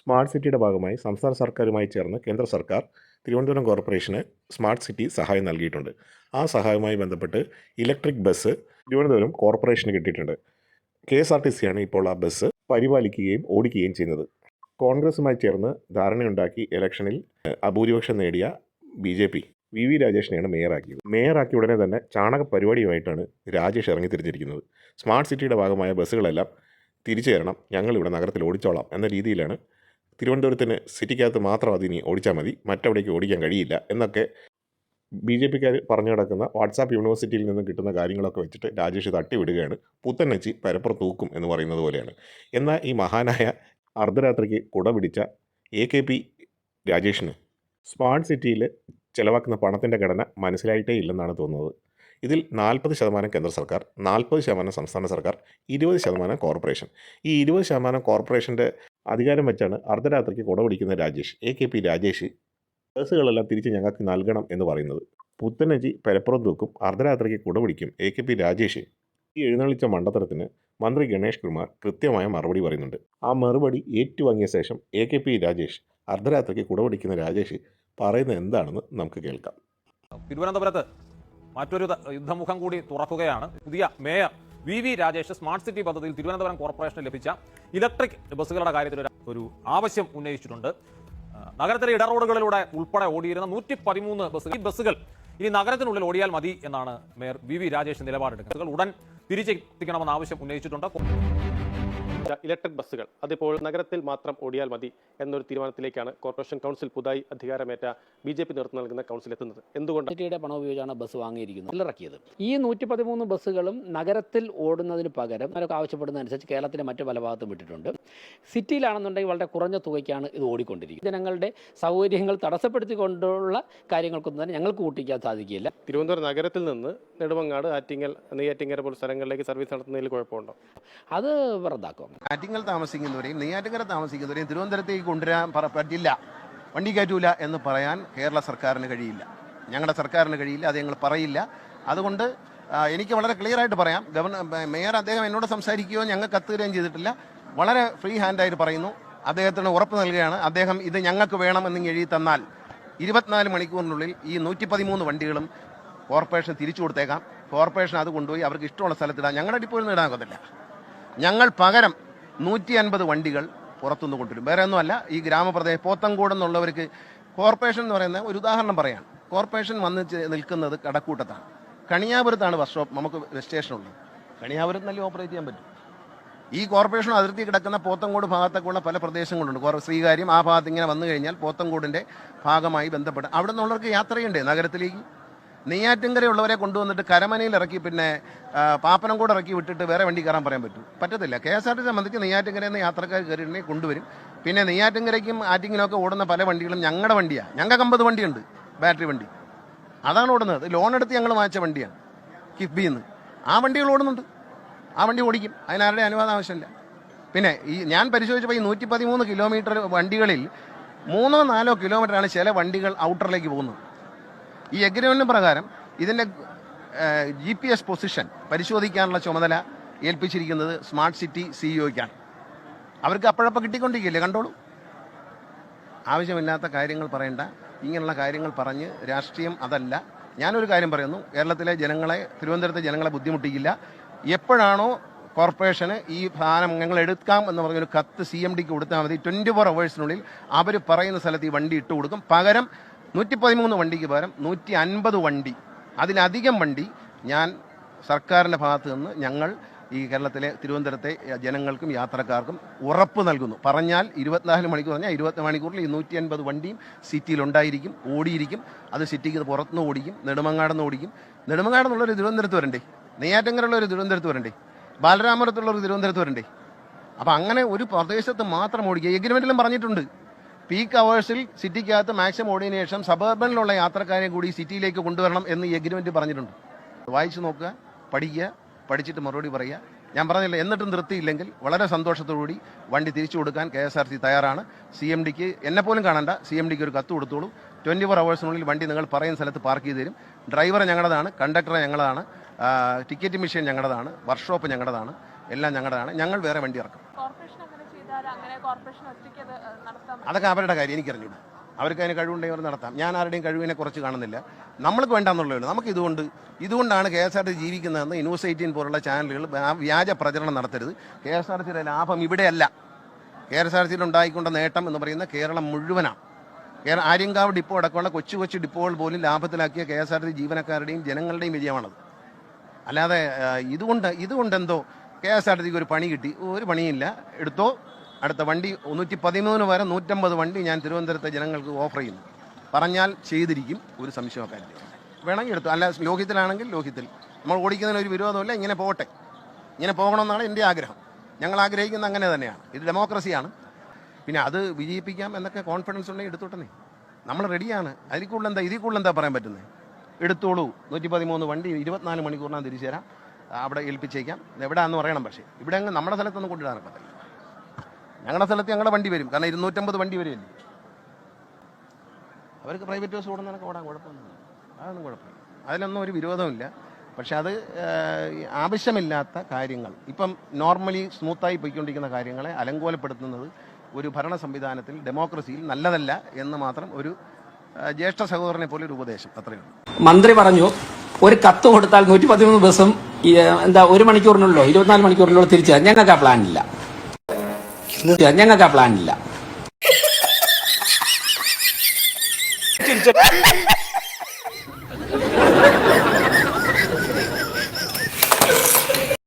Smart സിറ്റിയുടെ ഭാഗമായി സംസ്ഥാന സർക്കാരുമായി ചേർന്ന് കേന്ദ്ര സർക്കാർ തിരുവനന്തപുരം കോർപ്പറേഷന് സ്മാർട്ട് സിറ്റി സഹായം നൽകിയിട്ടുണ്ട്. ആ സഹായവുമായി ബന്ധപ്പെട്ട് ഇലക്ട്രിക് ബസ് തിരുവനന്തപുരം കോർപ്പറേഷന് കിട്ടിയിട്ടുണ്ട്. കെ എസ് ആർ ടി സിയാണ് ഇപ്പോൾ ആ ബസ് പരിപാലിക്കുകയും ഓടിക്കുകയും ചെയ്യുന്നത്. കോൺഗ്രസുമായി ചേർന്ന് ധാരണയുണ്ടാക്കി ഇലക്ഷനിൽ അഭൂരിപക്ഷം നേടിയ B J P V V രാജേഷിനെയാണ് മേയറാക്കിയത്. മേയറാക്കിയ ഉടനെ തന്നെ ചാണക പരിപാടിയുമായിട്ടാണ് രാജേഷ് ഇറങ്ങി തിരിച്ചിരിക്കുന്നത് സ്മാർട്ട് സിറ്റിയുടെ ഭാഗമായ ബസ്സുകളെല്ലാം തിരിച്ചു തരണം ഞങ്ങളിവിടെ നഗരത്തിൽ ഓടിച്ചോളാം എന്ന രീതിയിലാണ് തിരുവനന്തപുരത്തിന് സിറ്റിക്കകത്ത് മാത്രം അതിനി ഓടിച്ചാൽ മതി. മറ്റവിടേക്ക് ഓടിക്കാൻ കഴിയില്ല. എന്നൊക്കെ ബി ജെ പിക്കാർ പറഞ്ഞു കിടക്കുന്ന വാട്സാപ്പ് യൂണിവേഴ്സിറ്റിയിൽ നിന്ന് കിട്ടുന്ന കാര്യങ്ങളൊക്കെ വെച്ചിട്ട് രാജേഷ് തട്ടിവിടുകയാണ്. പുത്തനച്ചി പരപ്പുറം തൂക്കും എന്ന് പറയുന്നത് പോലെയാണ്. എന്നാൽ ഈ മഹാനായ അർദ്ധരാത്രിക്ക് കുട പിടിച്ച എ കെ പി രാജേഷിന് സ്മാർട്ട് സിറ്റിയിൽ ചിലവാക്കുന്ന പണത്തിന്റെ ഘടന മനസ്സിലായിട്ടേ ഇല്ലെന്നാണ് തോന്നുന്നത്. ഇതിൽ നാൽപ്പത് ശതമാനം കേന്ദ്ര സർക്കാർ നാൽപ്പത് ശതമാനം സംസ്ഥാന സർക്കാർ ഇരുപത് ശതമാനം കോർപ്പറേഷൻ. ഈ ഇരുപത് ശതമാനം കോർപ്പറേഷന്റെ അധികാരം വെച്ചാണ് അർദ്ധരാത്രിക്ക് കുട പിടിക്കുന്ന Rajesh A K P Rajesh ബസ്സുകളെല്ലാം തിരിച്ച് ഞങ്ങൾക്ക് നൽകണം എന്ന് പറയുന്നത്. പുത്തനജി പരപ്പുറം തൂക്കും അർദ്ധരാത്രിക്ക് കുട പിടിക്കും എ കെ പി രാജേഷ്. ഈ എഴുന്നള്ളിച്ച മണ്ടത്തരത്തിന് മന്ത്രി ഗണേഷ് കുമാർ കൃത്യമായ മറുപടി പറയുന്നുണ്ട്. ആ മറുപടി ഏറ്റുവാങ്ങിയ ശേഷം എ കെ പി രാജേഷ് അർദ്ധരാത്രിക്ക് കുട പിടിക്കുന്ന രാജേഷ് പറയുന്നത് എന്താണെന്ന് നമുക്ക് കേൾക്കാം. തിരുവനന്തപുരത്ത് മറ്റൊരു യുദ്ധമുഖം കൂടി തുറക്കുകയാണ്. പുതിയ mayor V V Rajesh smart city പദ്ധതിയിൽ തിരുവനന്തപുരം കോർപ്പറേഷന് ലഭിച്ച ഇലക്ട്രിക് ബസ്സുകളുടെ കാര്യത്തിൽ ഒരു- ആവശ്യം ഉന്നയിച്ചിട്ടുണ്ട്. നഗരത്തിലെ ഇടറോഡുകളിലൂടെ ഉൾപ്പെടെ ഓടിയിരുന്ന നൂറ്റി പതിമൂന്ന് ബസ്സുകൾ ഈ ബസ്സുകൾ ഇനി നഗരത്തിനുള്ളിൽ ഓടിയാൽ മതി എന്നാണ് മേയർ വി വി രാജേഷ് നിലപാടെടുക്കുന്നത്. ഉടൻ തിരിച്ചെത്തിക്കണമെന്ന ആവശ്യം ഉന്നയിച്ചിട്ടുണ്ട്. ഇലക്ട്രിക് ബസ്സുകൾ. അതിപ്പോൾ നഗരത്തിൽ മാത്രം ഓടിയാൽ മതി എന്നൊരു തീരുമാനത്തിലേക്കാണ് കോർപ്പറേഷൻ കൗൺസിൽ പുതായി അധികാരമേറ്റ ബി ജെ പി നേതൃത്വം നൽകുന്ന കൗൺസിൽ എത്തുന്നത്. എന്തുകൊണ്ട്? സിറ്റിയുടെ പണം ഉപയോഗിച്ചാണ് ബസ് വാങ്ങിയിരിക്കുന്നത്. ഇറക്കിയത്. ഈ നൂറ്റി പതിമൂന്ന് ബസ്സുകളും നഗരത്തിൽ ഓടുന്നതിന് പകരം അവരൊക്കെ ആവശ്യപ്പെടുന്നതനുസരിച്ച് കേരളത്തിലെ മറ്റു പല ഭാഗത്തും വിട്ടിട്ടുണ്ട്. സിറ്റിയിലാണെന്നുണ്ടെങ്കിൽ വളരെ കുറഞ്ഞ തുകയ്ക്കാണ് ഇത് ഓടിക്കൊണ്ടിരിക്കുന്നത്. ജനങ്ങളുടെ സൗകര്യങ്ങൾ തടസ്സപ്പെടുത്തിക്കൊണ്ടുള്ള കാര്യങ്ങൾക്കൊന്നും തന്നെ ഞങ്ങൾക്ക് കൂട്ടിക്കാൻ സാധിക്കില്ല. തിരുവനന്തപുരം നഗരത്തിൽ നിന്ന് നെടുമങ്ങാട് ആറ്റിങ്ങൽ നെയ്യാറ്റിങ്ങര പോലുള്ള സ്ഥലങ്ങളിലേക്ക് സർവീസ് നടത്തുന്നതിൽ കുഴപ്പമുണ്ടോ? അത് റദ്ദാക്കും ആറ്റിങ്ങൽ താമസിക്കുന്നവരെയും നെയ്യാറ്റിങ്കര താമസിക്കുന്നവരെയും തിരുവനന്തപുരത്തേക്ക് കൊണ്ടുവരാൻ പറ- പറ്റില്ല. വണ്ടി കയറ്റൂല എന്ന് പറയാൻ കേരള സർക്കാരിന് കഴിയില്ല. ഞങ്ങളുടെ സർക്കാരിന് കഴിയില്ല അത് ഞങ്ങൾ പറയില്ല. അതുകൊണ്ട് എനിക്ക് വളരെ ക്ലിയർ ആയിട്ട് പറയാം. ഗവർണർ മേയർ അദ്ദേഹം എന്നോട് സംസാരിക്കുകയോ ഞങ്ങൾ കത്തുകയും ചെയ്തിട്ടില്ല. വളരെ ഫ്രീ ഹാൻഡായിട്ട് പറയുന്നു. അദ്ദേഹത്തിന് ഉറപ്പ് നൽകുകയാണ്. അദ്ദേഹം ഇത് ഞങ്ങൾക്ക് വേണമെന്ന് എഴുതി തന്നാൽ ഇരുപത്തിനാല് മണിക്കൂറിനുള്ളിൽ ഈ നൂറ്റി പതിമൂന്ന് വണ്ടികളും കോർപ്പറേഷൻ തിരിച്ചു കൊടുത്തേക്കാം. കോർപ്പറേഷൻ അത് കൊണ്ടുപോയി അവർക്ക് ഇഷ്ടമുള്ള സ്ഥലത്തിടാം ഞങ്ങളുടെ ഡിപ്പോയിൽ നിന്ന് ഇടാൻ ഞങ്ങൾ പകരം നൂറ്റി അൻപത് വണ്ടികൾ പുറത്തുനിന്ന് കൊണ്ടുവരും. വേറെ ഒന്നുമല്ല ഈ ഗ്രാമപ്രദേശം പോത്തങ്കോട് എന്നുള്ളവർക്ക് കോർപ്പറേഷൻ എന്ന് പറയുന്ന ഒരു ഉദാഹരണം പറയാം. കോർപ്പറേഷൻ വന്ന് നിൽക്കുന്നത് കടക്കൂട്ടത്താണ്. കണിയാപുരത്താണ് സ്റ്റോപ്പ് നമുക്ക് സ്റ്റേഷനുള്ളത് കണിയാപുരത്ത് നല്ല ഓപ്പറേറ്റ് ചെയ്യാൻ പറ്റും. ഈ കോർപ്പറേഷൻ അതിർത്തി കിടക്കുന്ന പോത്തങ്കോട് ഭാഗത്തൊക്കെയുള്ള പല പ്രദേശങ്ങളുണ്ട്. ശ്രീകാര്യം ആ ഭാഗത്ത് ഇങ്ങനെ വന്നു കഴിഞ്ഞാൽ പോത്തങ്കോടിന്റെ ഭാഗമായി ബന്ധപ്പെട്ട് അവിടെ നിന്നുള്ളവർക്ക് യാത്രയുണ്ട് നഗരത്തിലേക്ക്. നെയ്യാറ്റിൻകരയുള്ളവരെ കൊണ്ടുവന്നിട്ട് കരമനയിൽ ഇറക്കി പിന്നെ പാപ്പനം കൂടെ ഇറക്കി വിട്ടിട്ട് വേറെ വണ്ടി കയറാൻ പറയാൻ പറ്റും. പറ്റത്തില്ല. കെ എസ് ആർ ടി സംബന്ധിച്ച് നെയ്യാറ്റിൻകരയിൽ നിന്ന് യാത്രക്കാർ കയറിയിട്ടുണ്ടെങ്കിൽ കൊണ്ടുവരും. പിന്നെ നെയ്യാറ്റിൻകരയ്ക്കും ആറ്റിങ്ങിനൊക്കെ ഓടുന്ന പല വണ്ടികളും ഞങ്ങളുടെ വണ്ടിയാണ് ഞങ്ങൾക്ക് അമ്പത് വണ്ടിയുണ്ട് ബാറ്ററി വണ്ടി. അതാണ് ഓടുന്നത്. ലോൺ എടുത്ത് ഞങ്ങൾ വാങ്ങിച്ച വണ്ടിയാണ് കിഫ്ബിയിൽ നിന്ന് ആ വണ്ടികൾ ഓടുന്നുണ്ട്. ആ വണ്ടി ഓടിക്കും. അതിനാരുടെ അനുവാദം ആവശ്യമില്ല. പിന്നെ ഈ ഞാൻ പരിശോധിച്ചപ്പോൾ ഈ നൂറ്റി പതിമൂന്ന് കിലോമീറ്റർ വണ്ടികളിൽ മൂന്നോ നാലോ കിലോമീറ്ററാണ് ചില വണ്ടികൾ ഔട്ടറിലേക്ക് പോകുന്നത്. ഈ എഗ്രിമെന്റ് പ്രകാരം ഇതിന്റെ ജി പി എസ് പൊസിഷൻ പരിശോധിക്കാനുള്ള ചുമതല ഏൽപ്പിച്ചിരിക്കുന്നത് സ്മാർട്ട് സിറ്റി സിഇഒയ്ക്കാണ് അവർക്ക് അപ്പോഴപ്പോൾ കിട്ടിക്കൊണ്ടിരിക്കില്ലേ കണ്ടോളൂ. ആവശ്യമില്ലാത്ത കാര്യങ്ങൾ പറയണ്ട. ഇങ്ങനെയുള്ള കാര്യങ്ങൾ പറഞ്ഞ് രാഷ്ട്രീയം അതല്ല. ഞാനൊരു കാര്യം പറയുന്നു. കേരളത്തിലെ ജനങ്ങളെ തിരുവനന്തപുരത്തെ ജനങ്ങളെ ബുദ്ധിമുട്ടിക്കില്ല. എപ്പോഴാണോ കോർപ്പറേഷന് ഈ സാധനം ഞങ്ങൾ എടുക്കാം എന്ന് പറഞ്ഞൊരു കത്ത് സി എം ഡിക്ക് കൊടുത്താൽ മതി. ട്വന്റി ഫോർ അവേഴ്സിനുള്ളിൽ അവർ പറയുന്ന സ്ഥലത്ത് ഈ വണ്ടി ഇട്ട് കൊടുക്കും പകരം നൂറ്റി പതിമൂന്ന് വണ്ടിക്ക് പകരം നൂറ്റി അൻപത് വണ്ടി. അതിലധികം വണ്ടി ഞാൻ സർക്കാരിന്റെ ഭാഗത്ത് നിന്ന് ഞങ്ങൾ ഈ കേരളത്തിലെ തിരുവനന്തപുരത്തെ ജനങ്ങൾക്കും യാത്രക്കാർക്കും ഉറപ്പ് നൽകുന്നു. പറഞ്ഞാൽ ഇരുപത്തിനാല് മണിക്കൂർ പറഞ്ഞാൽ ഇരുപത്തി മണിക്കൂറിൽ ഈ നൂറ്റി അൻപത് വണ്ടിയും സിറ്റിയിലുണ്ടായിരിക്കും ഓടിയിരിക്കും. അത് സിറ്റിക്ക് പുറത്തുനിന്ന് ഓടിക്കും നെടുമങ്ങാടെന്ന് ഓടിക്കും. നെടുമങ്ങാടെന്നുള്ളൊരു തിരുവനന്തപുരത്ത് വരണ്ടേ? നെയ്യാറ്റങ്കരുള്ള ഒരു തിരുവനന്തപുരത്ത് വരണ്ടേ? ബാലരാമപുരത്തുള്ള ഒരു തിരുവനന്തപുരത്ത് വരണ്ടേ? അപ്പം അങ്ങനെ ഒരു പ്രദേശത്ത് മാത്രം ഓടിക്കുക. എഗ്രിമെന്റിലും പറഞ്ഞിട്ടുണ്ട്. പീക്ക് അവേഴ്സിൽ സിറ്റിക്കകത്ത് മാക്സിമം ഓർഡിനേഷൻ സബർബനിലുള്ള യാത്രക്കാരെ കൂടി സിറ്റിയിലേക്ക് കൊണ്ടുവരണം എന്ന് ഈ എഗ്രിമെന്റ് പറഞ്ഞിട്ടുണ്ട്. വായിച്ചു നോക്കുക പഠിക്കുക പഠിച്ചിട്ട് മറുപടി പറയുക. ഞാൻ പറഞ്ഞില്ല എന്നിട്ടും നിർത്തിയില്ലെങ്കിൽ വളരെ സന്തോഷത്തോടുകൂടി വണ്ടി തിരിച്ചു കൊടുക്കാൻ കെ എസ് ആർ സി തയ്യാറാണ്. സി എം ഡിക്ക് എന്നെ പോലും കാണണ്ട സി എം ഡിക്ക് ഒരു കത്ത് കൊടുത്തോളൂ. ട്വന്റി ഫോർ അവേഴ്സിനുള്ളിൽ വണ്ടി നിങ്ങൾ പറയുന്ന സ്ഥലത്ത് പാർക്ക് ചെയ്ത് തരും. ഡ്രൈവറെ ഞങ്ങളുടേതാണ് കണ്ടക്ടറെ ഞങ്ങളതാണ് ടിക്കറ്റ് മെഷീൻ ഞങ്ങളുടേതാണ് വർക്ക്ഷോപ്പ് ഞങ്ങളുടേതാണ് എല്ലാം ഞങ്ങളുടേതാണ് ഞങ്ങൾ വേറെ വണ്ടി ഇറക്കും കോർപ്പറേഷൻ അങ്ങനെ ചെയ്താൽ അങ്ങനെ കോർപ്പറേഷൻ ഒറ്റയ്ക്ക് അത് ഏഹ്, നടത്താൻ പറ്റും അതൊക്കെ അവരുടെ കാര്യം എനിക്കറിഞ്ഞൂടാ. അവർക്ക് അതിന് കഴിവുണ്ടെങ്കിൽ അവർ നടത്താം. ഞാൻ ആരുടെയും കഴിവിനെ കുറച്ച് കാണുന്നില്ല. നമ്മൾക്ക് വേണ്ടാന്നുള്ളൂ നമുക്ക് ഇതുകൊണ്ട് ഇതുകൊണ്ടാണ് കെ എസ് ആർ ടി ജീവിക്കുന്നതെന്ന് ന്യൂസ് പോലുള്ള ചാനലുകൾ വ്യാ- വ്യാജ പ്രചരണം നടത്തരുത്. കെ എസ് ആർ ടിയുടെ ലാഭം ഇവിടെയല്ല. കെ എസ് ആർ ടിയിൽ ഉണ്ടായിക്കൊണ്ട നേട്ടം എന്ന് പറയുന്ന കേരളം മുഴുവനാണ്. കേരള ആര്യങ്കാവ് ഡിപ്പോ അടക്കമുള്ള കൊച്ചു കൊച്ചു ഡിപ്പോകൾ പോലും ലാഭത്തിലാക്കിയ കെ എസ് ആർ ടി ജീവനക്കാരുടെയും ജനങ്ങളുടെയും വിജയമാണത്. അല്ലാതെ ഇതുകൊണ്ട് ഇതുകൊണ്ട് എന്തോ കെ എസ് ആർ ടിക്ക് ഒരു പണി കിട്ടി. ഒരു പണിയില്ല എടുത്തോ? അടുത്ത വണ്ടി നൂറ്റി പതിമൂന്ന് വരെ നൂറ്റമ്പത് വണ്ടി ഞാൻ തിരുവനന്തപുരത്തെ ജനങ്ങൾക്ക് ഓഫർ ചെയ്യുന്നു. പറഞ്ഞാൽ ചെയ്തിരിക്കും ഒരു സംശയമൊക്കെ വേണമെങ്കിൽ എടുത്തു അല്ല ലോഹിത്തിലാണെങ്കിൽ ലോഹിത്തിൽ നമ്മൾ ഓടിക്കുന്നതിന് ഒരു വിരോധമില്ല ഇങ്ങനെ പോകട്ടെ. ഇങ്ങനെ പോകണമെന്നാണ് എന്റെ ആഗ്രഹം. ഞങ്ങൾ ആഗ്രഹിക്കുന്നത് അങ്ങനെ തന്നെയാണ്. ഇത് ഡെമോക്രസിയാണ്. പിന്നെ അത് വിജയിപ്പിക്കാം എന്നൊക്കെ കോൺഫിഡൻസ് ഉണ്ടെങ്കിൽ എടുത്തോട്ടെ നമ്മൾ റെഡിയാണ് അതിൽ കൂടുതൽ എന്താ ഇതിൽ കൂടുതൽ എന്താ പറയാൻ പറ്റുന്നത്? എടുത്തോളൂ. നൂറ്റി പതിമൂന്ന് വണ്ടി ഇരുപത്തിനാല് മണിക്കൂറിനാണ് തിരിച്ചു തരാം. അവിടെ ഏൽപ്പിച്ചേക്കാം. എവിടെയാണെന്ന് പറയണം പക്ഷേ. ഇവിടെ അങ്ങ് നമ്മുടെ സ്ഥലത്തൊന്നും കൊണ്ടിടാൻ പറ്റില്ല ഞങ്ങളുടെ സ്ഥലത്ത് ഞങ്ങളുടെ വണ്ടി വരും. കാരണം ഇരുന്നൂറ്റമ്പത് വണ്ടി വരുമല്ലേ അവർക്ക് പ്രൈവറ്റ് ബസ് ഓടുന്ന ഓടാൻ കുഴപ്പമൊന്നുമില്ല. അതൊന്നും കുഴപ്പമില്ല. അതിലൊന്നും ഒരു വിരോധമില്ല പക്ഷെ അത് ആവശ്യമില്ലാത്ത കാര്യങ്ങൾ. ഇപ്പം നോർമലി സ്മൂത്തായി പോയിക്കൊണ്ടിരിക്കുന്ന കാര്യങ്ങളെ അലങ്കോലപ്പെടുത്തുന്നത് ഒരു ഭരണ സംവിധാനത്തിൽ ഡെമോക്രസിയിൽ നല്ലതല്ല എന്ന് മാത്രം ഒരു ജ്യേഷ്ഠ സഹോദരനെ പോലെ ഒരു ഉപദേശം അത്രയുള്ളൂ മന്ത്രി പറഞ്ഞു ഒരു കത്ത് കൊടുത്താൽ നൂറ്റി പതിമൂന്ന് ബസ്സും എന്താ ഒരു മണിക്കൂറിനുള്ളോ ഇരുപത്തിനാല് മണിക്കൂറിനുള്ളോ തിരിച്ചു തരാം. ഞങ്ങൾക്ക് ആ പ്ലാനില്ല ഞങ്ങൾക്ക് ആ പ്ലാൻ ഇല്ല.